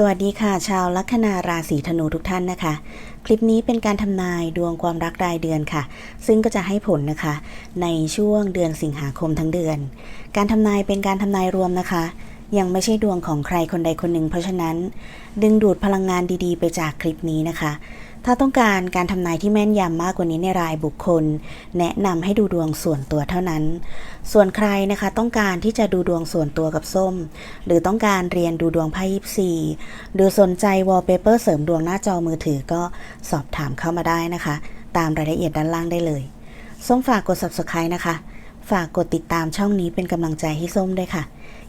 สวัสดีค่ะ ชาวลัคนาราศีธนูทุกท่านนะคะ คลิปนี้เป็นการทำนายดวงความรักรายเดือนค่ะ ซึ่งก็จะให้ผลนะคะ ในช่วงเดือนสิงหาคมทั้งเดือน การทำนายเป็นการทำนายรวมนะคะ ยังไม่ใช่ดวงของใครคนใดคนหนึ่ง เพราะฉะนั้น ดึงดูดพลังงานดีๆ ไปจากคลิปนี้นะคะ ถ้าต้องการการทำนายที่แม่นยำมากกว่านี้ในรายบุคคล แนะนำให้ดูดวงส่วนตัวเท่านั้น ส่วนใครนะคะต้องการที่จะดูดวงส่วนตัวกับส้ม หรือต้องการเรียนดูดวงไพ่ยิปซีหรือสนใจวอลเปเปอร์เสริมดวงหน้าจอมือถือก็สอบถามเข้ามาได้นะคะ ตามรายละเอียดด้านล่างได้เลย ส้มฝากกด subscribe นะคะ ฝากกดติดตามช่องนี้เป็นกำลังใจให้ส้มด้วยค่ะ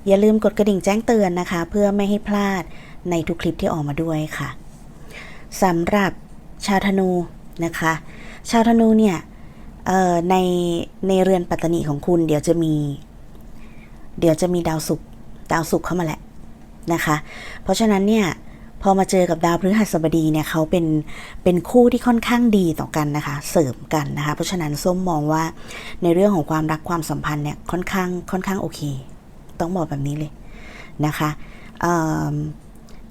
อย่าลืมกดกระดิ่งแจ้งเตือนนะคะ เพื่อไม่ให้พลาดในทุกคลิปที่ออกมาด้วยค่ะสำหรับ ชาวธนูนะคะ ชาวธนูเนี่ยในในเรือนปัตตนีของคุณเดี๋ยวจะมี เดี๋ยวจะมีดาวศุกร์ดาวศุกร์เข้ามาแหละนะคะ เพราะฉะนั้นเนี่ยพอมาเจอกับดาวพฤหัสบดีเนี่ยเขาเป็นเป็นคู่ที่ค่อนข้างดีต่อกันนะคะ เสริมกันนะคะ เพราะฉะนั้นส้มมองว่าในเรื่องของความรักความสัมพันธ์เนี่ยค่อนข้างค่อนข้างโอเค ต้องบอกแบบนี้เลยนะคะ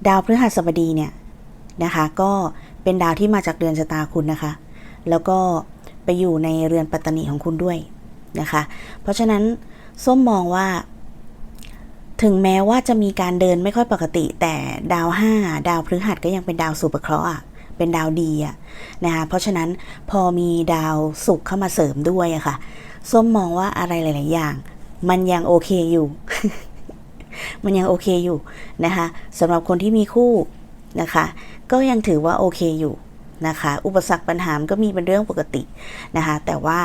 ดาวพฤหัสบดีเนี่ยนะคะก็ เป็นดาวที่มาจากเดือนชะตาคุณนะคะ แล้วก็ไปอยู่ในเรือนปัตตนีของคุณด้วยนะคะ เพราะฉะนั้นส้มมองว่า ถึงแม้ว่าจะมีการเดินไม่ค่อยปกติ แต่ดาวห้าดาวพฤหัสก็ยังเป็นดาวสุปเคราะห์เป็นดาวดีอะนะคะเพราะฉะนั้นพอมีดาวศุกร์เข้ามาเสริมด้วยอะค่ะส้มมองว่าอะไรหลาย ๆ อย่าง มันยังโอเคอยู่ มันยังโอเคอยู่นะคะสำหรับคนที่มีคู่ นะคะ ก็ยังถือว่าโอเคอยู่นะคะ อุปสรรคปัญหามก็มีเป็นเรื่องปกตินะคะ แต่ว่า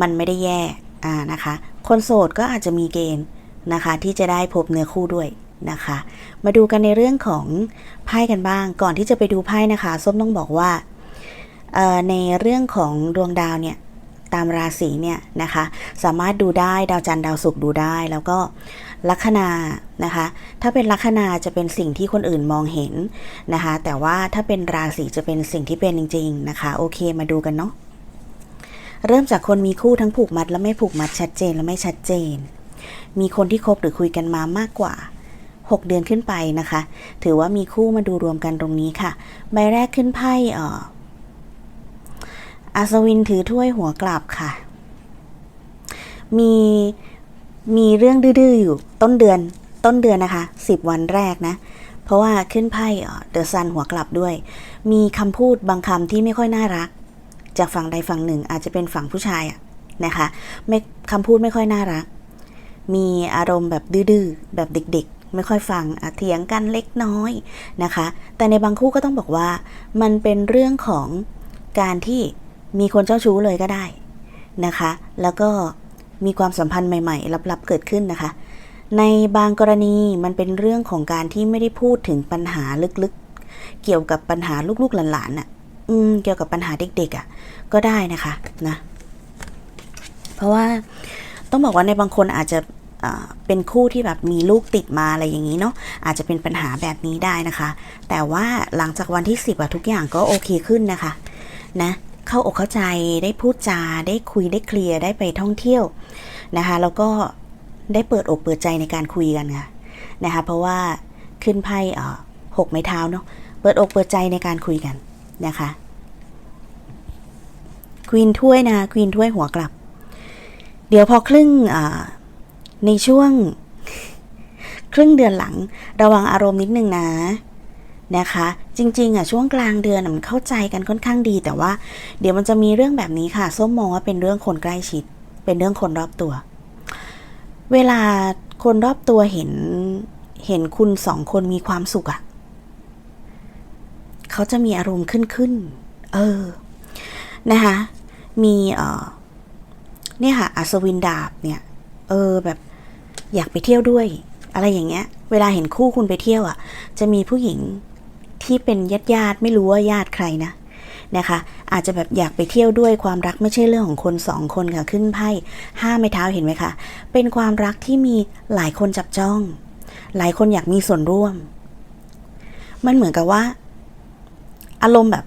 มันไม่ได้แย่อ่านะคะ คนโสดก็อาจจะมีเกณฑ์นะคะ ที่จะได้พบเนื้อคู่ด้วยนะคะ มาดูกันในเรื่องของไพ่กันบ้าง ก่อนที่จะไปดูไพ่นะคะ ส้มต้องบอกว่าในเรื่องของดวงดาวเนี่ยตามราศีเนี่ยนะคะ สามารถดูได้ดาวจันทร์ดาวศุกร์ดูได้ แล้วก็ ลัคนานะคะ ถ้าเป็นลัคนาจะเป็นสิ่งที่คนอื่นมองเห็นนะคะ แต่ว่าถ้าเป็นราศีจะเป็นสิ่งที่เป็นจริง ๆ นะคะ โอเคมาดูกันเนาะ เริ่มจากคนมีคู่ทั้งผูกมัดและไม่ผูกมัดชัดเจนและไม่ชัดเจน มีคนที่คบหรือคุยกันมามากกว่า 6 เดือนขึ้นไปนะคะ ถือว่ามีคู่มาดูรวมกันตรงนี้ค่ะ ใบแรกขึ้นไพ่เอ่ออัศวินถือถ้วยหัวกลับค่ะ มี มีเรื่องดื้อๆอยู่ต้นเดือนต้นเดือนนะคะ 10 วันแรกนะ เพราะว่าขึ้นไพ่เดอะซันหัวกลับด้วย มีคำพูดบางคำที่ไม่ค่อยน่ารัก จากฝั่งใดฝั่งหนึ่งอาจจะเป็นฝั่งผู้ชายนะคะไม่คำพูดไม่ค่อยน่ารัก มีอารมณ์แบบดื้อๆแบบเด็กๆ ไม่ค่อยฟังเถียงกันเล็กน้อยนะคะ แต่ในบางคู่ก็ต้องบอกว่ามันเป็นเรื่องของการที่มีคนเจ้าชู้เลยก็ได้นะคะ แล้วก็ มีความสัมพันธ์ใหม่ๆ ลับๆ เกิดขึ้นนะคะ ในบางกรณีมันเป็นเรื่องของการที่ไม่ได้พูดถึงปัญหาลึกๆ เกี่ยวกับปัญหาลูกๆหลานๆน่ะอืมเกี่ยวกับปัญหาเด็กๆอะ ก็ได้นะคะนะ เพราะว่าต้องบอกว่าในบางคนอาจจะเป็นคู่ที่แบบมีลูกติดมาอะไรอย่างนี้เนาะอาจจะเป็นปัญหาแบบนี้ได้นะคะ แต่ว่าหลังจากวันที่สิบอะทุกอย่างก็โอเคขึ้นนะคะ นะ เข้าอกเข้าใจได้พูดจาได้คุยได้เคลียร์ได้ไปท่องเที่ยวนะคะ แล้วก็ได้เปิดอกเปิดใจในการคุยกันค่ะนะคะ เพราะว่าขึ้นไพ่หกไม้เท้าเนาะเปิดอกเปิดใจในการคุยกันนะคะควีนถ้วยนะควีนถ้วยหัวกลับ เดี๋ยวพอครึ่งในช่วง ครึ่งเดือนหลัง ระวังอารมณ์นิดนึงนะ นะคะ จริงๆอะช่วงกลางเดือนมันเข้าใจกันค่อนข้างดี แต่ว่าเดี๋ยวมันจะมีเรื่องแบบนี้ค่ะส้มมองว่าเป็นเรื่องคนใกล้ชิด เป็นเรื่องคนรอบตัว เวลาคนรอบตัวเห็นเห็นคุณสองคนมีความสุขอะเขาจะมีอารมณ์ขึ้นขึ้น เออ นะคะ มีเออเนี่ยค่ะ อัศวินดาบเนี่ย เออแบบอยากไปเที่ยวด้วย อะไรอย่างเงี้ย เวลาเห็นคู่คุณไปเที่ยวอะ จะมีผู้หญิง ที่เป็นญาติญาติไม่รู้ว่าญาติใครนะนะคะ อาจจะแบบอยากไปเที่ยวด้วยความรักไม่ใช่เรื่องของคนสองคนค่ะขึ้นไพ่ห้าไม้เท้าเห็นไหมคะ เป็นความรักที่มีหลายคนจับจ้อง หลายคนอยากมีส่วนร่วม มันเหมือนกับว่า อารมณ์แบบ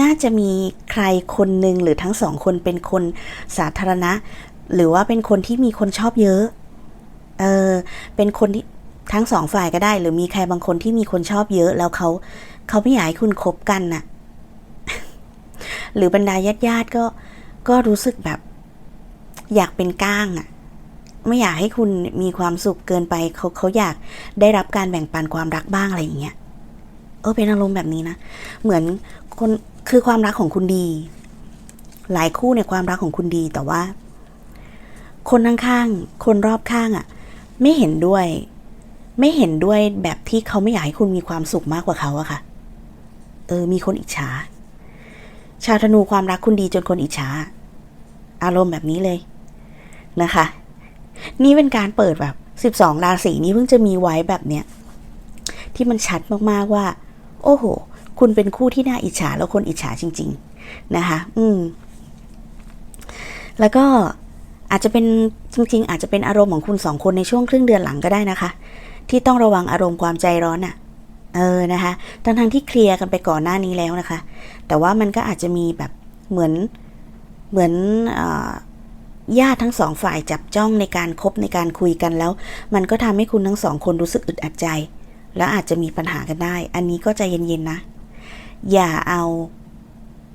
น่าจะมีใครคนหนึ่งหรือทั้งสองคนเป็นคนสาธารณะ หรือว่าเป็นคนที่มีคนชอบเยอะ เออ เป็นคนที่ ทั้งสองฝ่ายก็ได้ หรือมีใครบางคนที่มีคนชอบเยอะ แล้วเขาเขาไม่อยากให้คุณคบกันน่ะ หรือบรรดาญาติญาติก็ก็รู้สึกแบบ อยากเป็นก้างอะ ไม่อยากให้คุณมีความสุขเกินไปเขาเขาอยากได้รับการแบ่งปันความรักบ้างอะไรอย่างเงี้ยเออเป็นอารมณ์แบบนี้นะเหมือนคนคือความรักของคุณดี หลายคู่เนี่ยความรักของคุณดีแต่ว่า คนข้างๆคนรอบข้างอะ่ะ ไม่เห็นด้วย ไม่เห็นด้วยแบบที่เขาไม่อยากให้คุณมีความสุขมากกว่าเขาอะค่ะ เออ มีคนอิจฉา ชาวธนูความรักคุณดีจนคนอิจฉา อารมณ์แบบนี้เลยนะคะ นี่เป็นการเปิดแบบสิบสองราศีนี้เพิ่งจะมีไว้แบบเนี้ยที่มันชัดมากๆว่า โอ้โห คุณเป็นคู่ที่น่าอิจฉาแล้วคนอิจฉาจริง ๆ นะคะ อืม แล้วก็อาจจะเป็นจริง ๆ อาจจะเป็นอารมณ์ของคุณสองคนในช่วงครึ่งเดือนหลังก็ได้นะคะ ที่ต้องระวังอารมณ์ความใจร้อนอะ่ะ เออนะคะทั้งทงๆที่เคลียร์กันไปก่อนหน้านี้แล้วนะคะ แต่ว่ามันก็อาจจะมีแบบเหมือนเหมือนญาติทั้งสองฝ่ายจับจ้องในการคบในการคุยกันแล้ว มันก็ทำให้คุณทั้งสองคนรู้สึกอึดอัดใจ แล้วอาจจะมีปัญหากันได้ อันนี้ก็ใจเย็นๆนะ อย่าเอา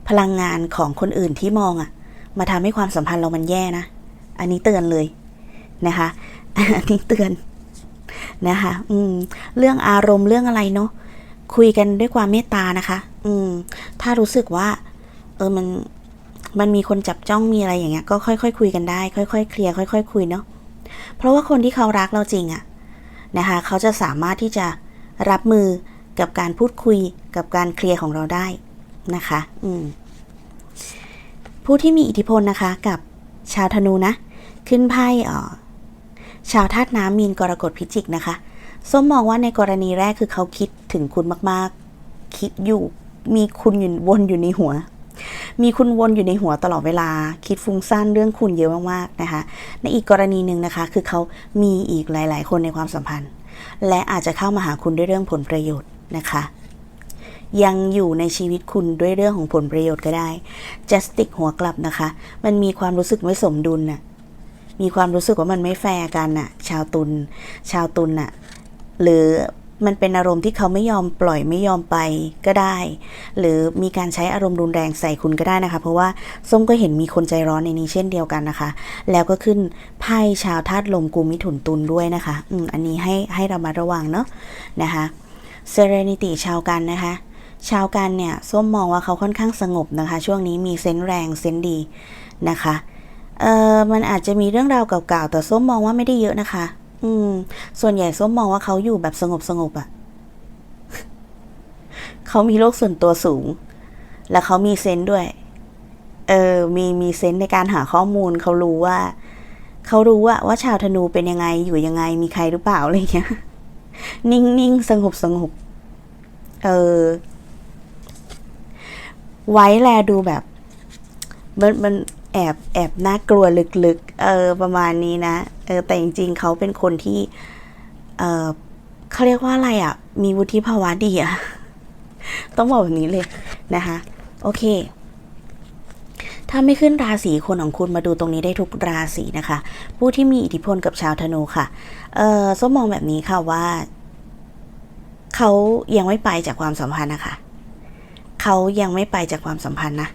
พลังงานของคนอื่นที่มองอะมาทำให้ความสัมพันธ์เรามันแย่นะ อันนี้เตือนเลยนะคะ อันนี้เตือน นะคะอืมเรื่องอารมณ์เรื่องอะไรเนาะคุยกันด้วยความเมตตานะคะ อืม ถ้ารู้สึกว่า เออมันมันมีคนจับจ้องมีอะไรอย่างเงี้ยก็ค่อยๆคุยกันได้ ค่อยๆเคลียร์ค่อย ๆ คุยเนาะเพราะว่าคนที่เขารักเราจริงอะนะคะเขาจะสามารถที่จะรับมือกับการพูดคุยกับการเคลียร์ของเราได้นะคะ อืมผู้ที่มีอิทธิพลนะคะกับชาวธนูนะ ขึ้นไพ่อ่อ ชาวธาตุน้ำมีนกรกฎพิจิกนะคะส้มมองว่าในกรณีแรกคือเขาคิดถึงคุณมากๆ คิดอยู่มีคุณอยู่วนอยู่ในหัว มีคุณวนอยู่ในหัวตลอดเวลา คิดฟุ้งซ่านเรื่องคุณเยอะมากๆนะคะ ในอีกกรณีหนึ่งนะคะ คือเขามีอีกหลาย ๆ คนในความสัมพันธ์ และอาจจะเข้ามาหาคุณด้วยเรื่องผลประโยชน์นะคะ ยังอยู่ในชีวิตคุณด้วยเรื่องของผลประโยชน์ก็ได้จะสติกหัวกลับนะคะ มันมีความรู้สึกไม่สมดุลน่ะ มีความรู้สึกว่ามันไม่แฟร์กันน่ะชาวตุลชาวตุลน่ะหรือมันเป็นอารมณ์ที่เขาไม่ยอมปล่อยไม่ยอมไปก็ได้ หรือมีการใช้อารมณ์รุนแรงใส่คุณก็ได้นะคะ เพราะว่าส้มก็เห็นมีคนใจร้อนในนี้เช่นเดียวกันนะคะ แล้วก็ขึ้นไพ่ชาวธาตุลมกุมิถุนตุลด้วยนะคะอืมอันนี้ให้ให้เรามาระวังเนาะนะคะ Serenity ชาวกันนะคะ ชาวกันเนี่ยส้มมองว่าเขาค่อนข้างสงบนะคะ ช่วงนี้มีเซนส์แรงเซนส์ดีนะคะ เออมันอาจจะมีเรื่องราวเก่าๆแต่ส้มมองว่าไม่ได้เยอะนะคะ อืม ส่วนใหญ่ส้มมองว่าเขาอยู่แบบสงบสงบๆอะเขามีโลกส่วนตัวสูง แล้วเขามีเซนด้วย เออ มีมีเซนในการหาข้อมูลเขารู้ว่า เขารู้ว่าว่าชาวธนูเป็นยังไงอยู่ยังไง มีใครหรือเปล่าอะไรเงี้ย นิ่งนิ่งสงบสงบเออ ไว้แลดูแบบมันมัน แอบแอบน่ากลัวลึกๆ เออประมาณนี้นะ เออแต่จริงๆเขาเป็นคนที่ เออเขาเรียกว่าอะไรอะ่ะ มีวุฒิภาวะดีอะต้องบอกแบบนี้เลยนะคะ โอเค ถ้าไม่ขึ้นราศีคนของคุณมาดูตรงนี้ได้ทุกราศีนะคะ ผู้ที่มีอิทธิพลกับชาวธนูค่ะ เออส้มมองแบบนี้ค่ะว่า เขายังไม่ไปจากความสัมพันธ์นะคะ เขายังไม่ไปจากความสัมพันธ์นะ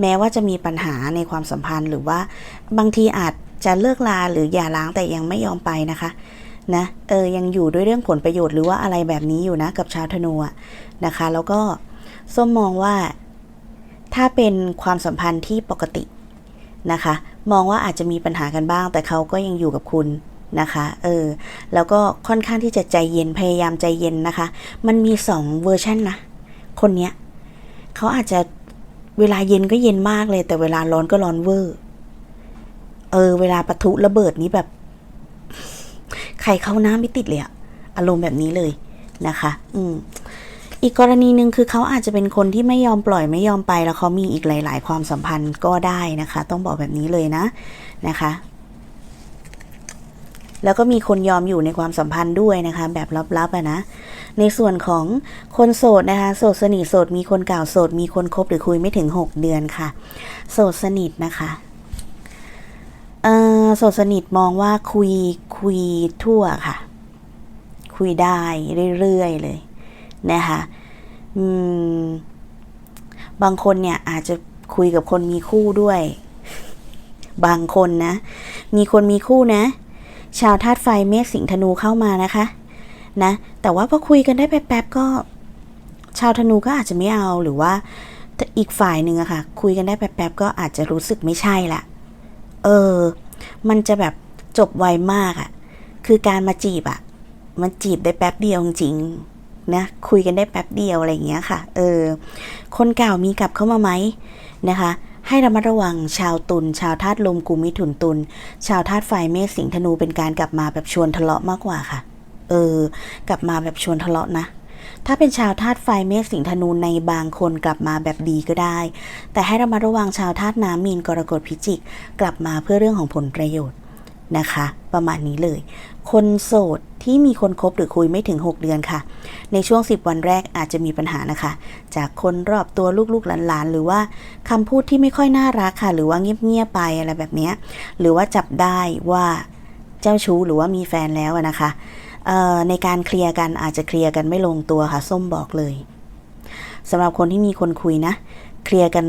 แม้ว่าจะมีปัญหาในความสัมพันธ์หรือว่าบางทีอาจจะเลิกลาหรืออย่าร้างแต่ยังไม่ยอมไปนะคะนะเออยังอยู่ด้วยเรื่องผลประโยชน์หรือว่าอะไรแบบนี้อยู่นะกับชาวธนูนะคะ แล้วก็ส้มมองว่า ถ้าเป็นความสัมพันธ์ที่ปกตินะคะ มองว่าอาจจะมีปัญหากันบ้าง แต่เขาก็ยังอยู่กับคุณนะคะเออแล้วก็ค่อนข้างที่จะใจเย็นพยายามใจเย็นนะคะ มันมีสองเวอร์ชันนะ คนเนี้ยเขาอาจจะ เวลาเย็นก็เย็นมากเลย แต่เวลาร้อนก็ร้อนเวอร์เออ เวลาปะทุระเบิดนี้แบบ ใครเข้าน้ำไม่ติดเลยอะอารมณ์แบบนี้เลยนะคะ อืมอีกกรณีหนึ่งคือเขาอาจจะเป็นคนที่ไม่ยอมปล่อยไม่ยอมไปแล้วเขามีอีกหลาย ๆ ความสัมพันธ์ก็ได้นะคะ ต้องบอกแบบนี้เลยนะนะคะ แล้วก็มีคนยอมอยู่ในความสัมพันธ์ด้วยนะคะ แบบลับๆอะนะ ในส่วนของคนโสดนะคะ โสดสนิทโสดมีคนเก่าโสดมีคนคบหรือคุยไม่ถึง 6 เดือนค่ะ โสดสนิทนะคะโสดสนิทมองว่าคุยคุยทั่วค่ะ คุยได้เรื่อยๆเลยนะคะบางคนเนี่ยอาจจะคุยกับคนมีคู่ด้วย บางคนนะ มีคนมีคู่นะ ชาวธาตุไฟเมษสิงห์ธนูเข้ามานะคะ นะ แต่ว่าพอคุยกันได้แป๊บๆก็ ชาวธนูก็อาจจะไม่เอาหรือว่าอีกฝ่ายหนึ่งอะค่ะ คุยกันได้แป๊บๆก็อาจจะรู้สึกไม่ใช่ละเออ มันจะแบบจบไวมากอะคือการมาจีบอะมันจีบได้แป๊บเดียวจริงนะคุยกันได้แป๊บเดียวอะไรอย่างเงี้ยค่ะ เออ คนเก่ามีกลับเข้ามาไหมนะคะ ให้ระมัดระวังชาวตุลชาวธาตุลมกุมิถุนตุลชาวธาตุไฟเมษสิงห์ธนูเป็นการกลับมาแบบชวนทะเลาะมากกว่าค่ะ เออ กลับมาแบบชวนทะเลาะนะ ถ้าเป็นชาวธาตุไฟเมษสิงห์ธนูในบางคนกลับมาแบบดีก็ได้ แต่ให้ระมัดระวังชาวธาตุน้ำมีนกรกฎพิจิก กลับมาเพื่อเรื่องของผลประโยชน์นะคะ ประมาณนี้เลย คนโสด ที่มีคนคบหรือคุยไม่ถึง 6 เดือนค่ะ ในช่วง 10 วันแรกอาจจะมีปัญหานะคะ จากคนรอบตัวลูกๆหลานๆ หรือว่าคำพูดที่ไม่ค่อยน่ารักค่ะ หรือว่าเงียบๆไปอะไรแบบนี้ หรือว่าจับได้ว่าเจ้าชู้หรือว่ามีแฟนแล้วนะคะในการเคลียร์กันอาจจะเคลียร์กันไม่ลงตัวค่ะ ส้มบอกเลยสำหรับคนที่มีคนคุยนะ เคลียร์กัน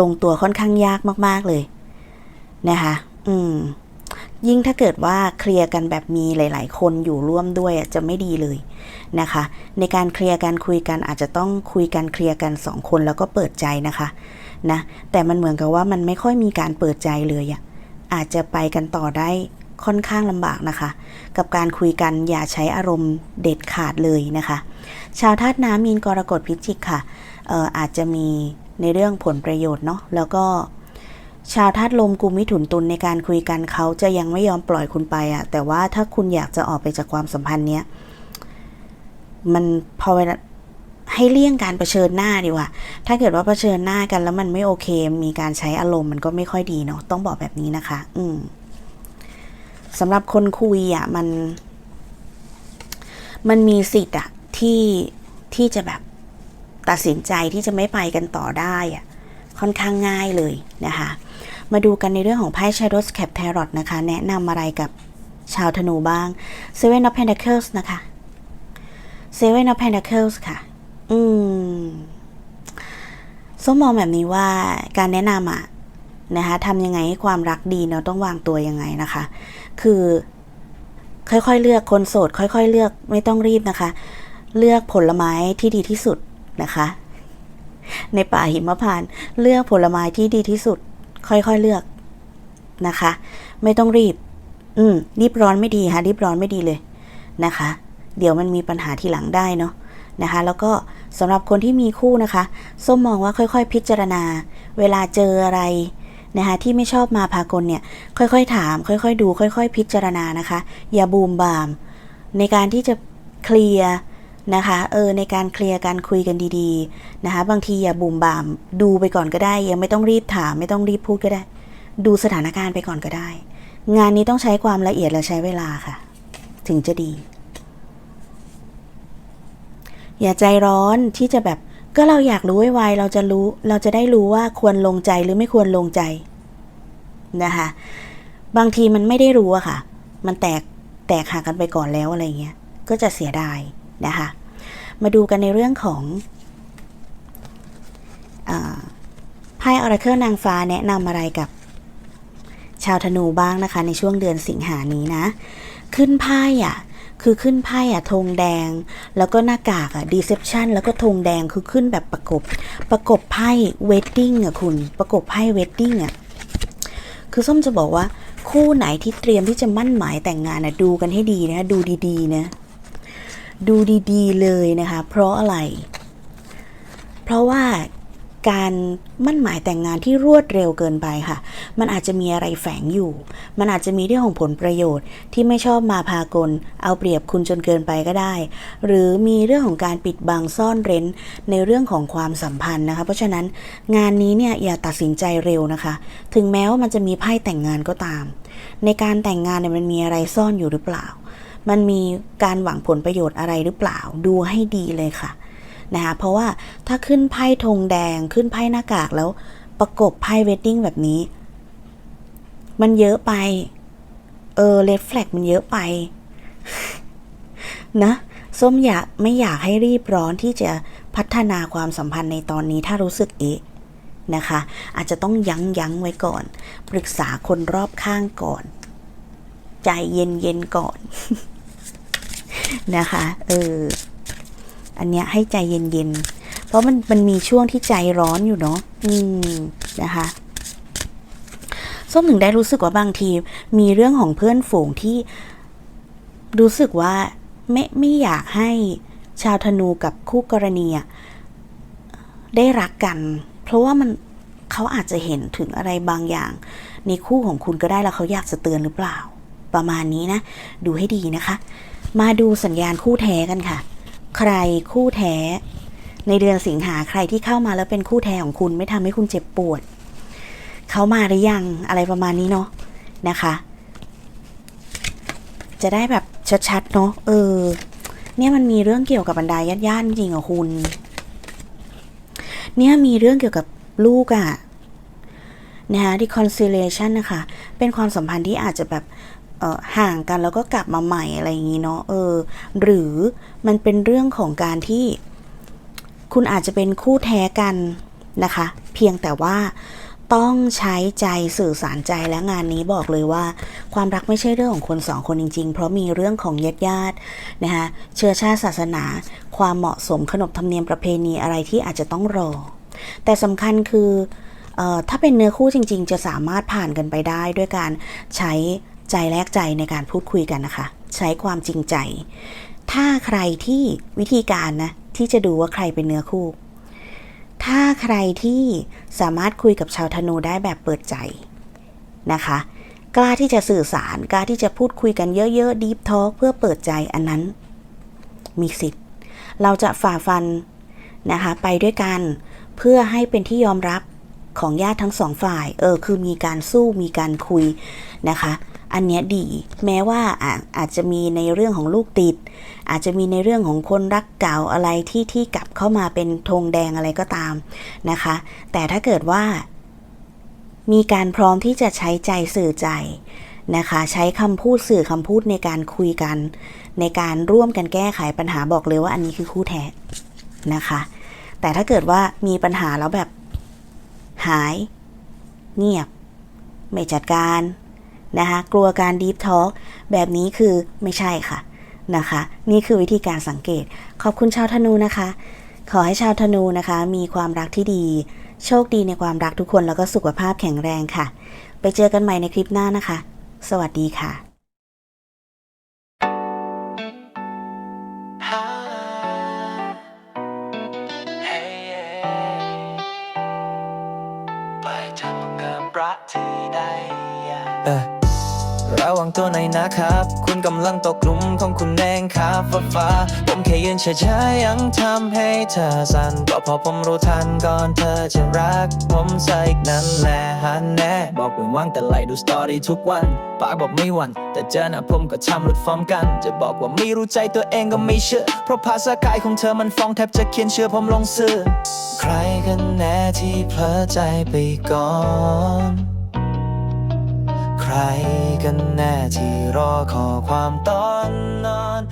ลงตัวค่อนข้างยากมาก ๆเลยนะคะ อืม ยิ่งถ้าเกิดว่าเคลียร์กันแบบมีหลาย ๆ คนอยู่ร่วมด้วยจะไม่ดีเลยนะคะ ในการเคลียร์กันคุยกันอาจจะต้องคุยกันเคลียร์กันสองคนแล้วก็เปิดใจนะคะนะแต่มันเหมือนกับว่ามันไม่ค่อยมีการเปิดใจเลยอะอาจจะไปกันต่อได้ค่อนข้างลำบากนะคะ กับการคุยกันอย่าใช้อารมณ์เด็ดขาดเลยนะคะ ชาวธาตุน้ำมีนกรกฎพิจิกค่ะอออาจจะมีในเรื่องผลประโยชน์เนาะแล้วก็ ชาวธาตุลมกุมมิถุนตุลในการคุยกันเขาจะยังไม่ยอมปล่อยคุณไปอะแต่ว่าถ้าคุณอยากจะออกไปจากความสัมพันธ์เนี้ยมันพอเวลาให้เลี่ยงการเผชิญหน้าดีกว่า ถ้าเกิดว่าเผชิญหน้ากันแล้วมันไม่โอเค มีการใช้อารมณ์มันก็ไม่ค่อยดีเนาะ ต้องบอกแบบนี้นะคะ อืมสำหรับคนคุยอะมัน มันมีสิทธิ์อะที่ที่จะแบบตัดสินใจที่จะไม่ไปกันต่อได้อะค่อนข้างง่ายเลยนะคะ มาดูกันในเรื่องของไพ่ Shadow Cap Tarot นะคะ แนะนำอะไรกับชาวธนูบ้าง Seven of Pentacles นะคะ Seven of Pentacles ค่ะ อืมส้มมองแบบนี้ว่าการแนะนำอะนะคะทำยังไงให้ความรักดีเนาะต้องวางตัวยังไงนะคะ คือค่อยๆเลือกคนโสด ค่อยๆ เลือกไม่ต้องรีบนะคะ เลือกผลไม้ที่ดีที่สุดนะคะ ในป่าหิมพานต์เลือกผลไม้ที่ดีที่สุด ค่อยๆเลือกนะคะ ไม่ต้องรีบ อืมรีบร้อนไม่ดีค่ะรีบร้อนไม่ดีเลยนะคะ เดี๋ยวมันมีปัญหาทีหลังได้เนาะนะคะ แล้วก็สำหรับคนที่มีคู่นะคะส้มมองว่าค่อยๆ พิจารณา เวลาเจออะไรนะคะที่ไม่ชอบมาพากลเนี่ย ค่อยๆถาม ค่อยๆดู ค่อย ๆ พิจารณานะคะ อย่าบูมบาม ในการที่จะเคลียร์ นะคะเออในการเคลียร์การคุยกันดีๆนะคะบางทีอย่าบูมบาม ดูไปก่อนก็ได้ ยังไม่ต้องรีบถามไม่ต้องรีบพูดก็ได้ ดูสถานการณ์ไปก่อนก็ได้ งานนี้ต้องใช้ความละเอียดและใช้เวลาค่ะ ถึงจะดี อย่าใจร้อนที่จะแบบก็เราอยากรู้ไวๆเราจะรู้เราจะได้รู้ว่าควรลงใจหรือไม่ควรลงใจนะคะบางทีมันไม่ได้รู้อะค่ะ มันแตกแตกหักกันไปก่อนแล้วอะไรเงี้ย ก็จะเสียดายนะคะ มาดูกันในเรื่องของไพ่ออราเคิลนางฟ้าแนะนำอะไรกับชาวธนูบ้างนะคะ ในช่วงเดือนสิงหานี้นะ ขึ้นไพ่อะคือขึ้นไพ่อะธงแดง แล้วก็หน้ากากอะ deception แล้วก็ธงแดงคือขึ้นแบบประกบ ประกบไพ่ wedding อะคุณ ประกบไพ่ wedding อะคือส้มจะบอกว่าคู่ไหนที่เตรียมที่จะมั่นหมายแต่งงานนะดูกันให้ดีนะ ดูดีๆนะ ดูดีๆเลยนะคะ เพราะอะไร เพราะว่าการมั่นหมายแต่งงานที่รวดเร็วเกินไปค่ะ มันอาจจะมีอะไรแฝงอยู่ มันอาจจะมีเรื่องของผลประโยชน์ที่ไม่ชอบมาพากล เอาเปรียบคุณจนเกินไปก็ได้ หรือมีเรื่องของการปิดบังซ่อนเร้นในเรื่องของความสัมพันธ์นะคะ เพราะฉะนั้นงานนี้เนี่ยอย่าตัดสินใจเร็วนะคะ ถึงแม้ว่ามันจะมีไพ่แต่งงานก็ตาม ในการแต่งงานเนี่ยมันมีอะไรซ่อนอยู่หรือเปล่า มันมีการหวังผลประโยชน์อะไรหรือเปล่าดูให้ดีเลยค่ะนะคะเพราะว่าถ้าขึ้นไพ่ธงแดงขึ้นไพ่หน้ากากแล้วประกบไพ่เวดดิ้งแบบนี้ มันเยอะไป เออเลดแฟลกมันเยอะไป นะส้มอยากไม่อยากให้รีบร้อนที่จะพัฒนาความสัมพันธ์ในตอนนี้ถ้ารู้สึกเอะนะคะ อาจจะต้องยั้งยั้งไว้ก่อน ปรึกษาคนรอบข้างก่อน ใจเย็นเย็นก่อน นะคะเอออันเนี้ยให้ใจเย็นๆ เพราะมันมันมีช่วงที่ใจร้อนอยู่เนาะอืมนะคะส้มถึงได้รู้สึกว่าบางที มีเรื่องของเพื่อนฝูงที่รู้สึกว่าไม่ไม่อยากให้ชาวธนูกับคู่กรณีได้รักกัน เพราะว่ามันเขาอาจจะเห็นถึงอะไรบางอย่าง ในคู่ของคุณก็ได้แล้วเขาอยากจะเตือนหรือเปล่า ประมาณนี้นะ ดูให้ดีนะคะ มาดูสัญญาณคู่แท้กันค่ะ ใครคู่แท้ ในเดือนสิงหาใครที่เข้ามาแล้วเป็นคู่แท้ของคุณไม่ทำให้คุณเจ็บปวด เขามาหรือยังอะไรประมาณนี้เนาะนะคะ จะได้แบบชัดๆเนาะเออ เนี่ยมันมีเรื่องเกี่ยวกับบรรดาญาติญาติๆจริงอะคุณ เนี่ยมีเรื่องเกี่ยวกับลูกอะนะคะ reconciliation นะคะ เป็นความสัมพันธ์ที่อาจจะแบบ ห่างกันแล้วก็กลับมาใหม่อะไรอย่างนี้เนาะเออ หรือมันเป็นเรื่องของการที่ คุณอาจจะเป็นคู่แท้กันนะคะ เพียงแต่ว่าต้องใช้ใจสื่อสารใจและงานนี้บอกเลยว่า ความรักไม่ใช่เรื่องของคนสองคนจริง ๆ เพราะมีเรื่องของญาติญาตินะคะเชื้อชาติศาสนา ความเหมาะสมขนบธรรมเนียมประเพณีอะไรที่อาจจะต้องรอ แต่สำคัญคืออถ้าเป็นเนื้อคู่จริง ๆ จะสามารถผ่านกันไปได้ด้วยการใช้ ใจแลกใจในการพูดคุยกันนะคะ ใช้ความจริงใจ ถ้าใครที่วิธีการนะ ที่จะดูว่าใครเป็นเนื้อคู่ ถ้าใครที่สามารถคุยกับชาวธนูได้แบบเปิดใจนะคะ กล้าที่จะสื่อสาร กล้าที่จะพูดคุยกันเยอะๆดีฟทอ k เพื่อเปิดใจอันนั้น มีสิทธิ์ เราจะฝ่าฟันนะคะ ไปด้วยกันเพื่อให้เป็นที่ยอมรับ ของญาติทั้งสองฝ่าย เออ คือมีการสู้มีการคุยนะคะ อันเนี้ยดี แม้ว่าอาอาจจะมีในเรื่องของลูกติด อาจจะมีในเรื่องของคนรักเก่าอะไรที่ที่กลับเข้ามาเป็นธงแดงอะไรก็ตามนะคะ แต่ถ้าเกิดว่า มีการพร้อมที่จะใช้ใจสื่อใจนะคะใช้คำพูดสื่อคำพูดในการคุยกัน ในการร่วมกันแก้ไขปัญหาบอกเลยว่าอันนี้คือคู่แท้นะคะ แต่ถ้าเกิดว่ามีปัญหาแล้วแบบ หาย เงียบ ไม่จัดการนะคะกลัวการดีฟทอ k แบบนี้คือไม่ใช่ค่ะนะคะ นี่คือวิธีการสังเกต ขอบคุณชาวธนูนะคะ ขอให้ชาวธนูนะคะ มีความรักที่ดี โชคดีในความรักทุกคนแล้วก็สุขภาพแข็งแรงค่ะ ไปเจอกันใหม่ในคลิปหน้านะคะ สวัสดีค่ะ ตัวหน่อยนะครับ คุณกำลังตกหลุมของคุณเองครับฟ้าฟ้าผมแค่ยืนเฉยๆยังทำให้เธอสั่นก็พอผมรู้ทันก่อนเธอจะรัก ผมซะอีกนั่นแหละฮันแน่บอกเป็นว่างแต่ไล่ดูสตอรี่ทุกวันปากบอกไม่หวันแต่เจอหน้าผมก็ทำหลุดฟอร์มกัน จะบอกว่าไม่รู้ใจตัวเองก็ไม่เชื่อ เพราะภาษากายของเธอมันฟ้องแทบจะเขียนเชื่อผมลงสื่อใครกันแน่ที่เพลอใจไปก่อน ใครกันแน่ที่รอขอความตอนนอน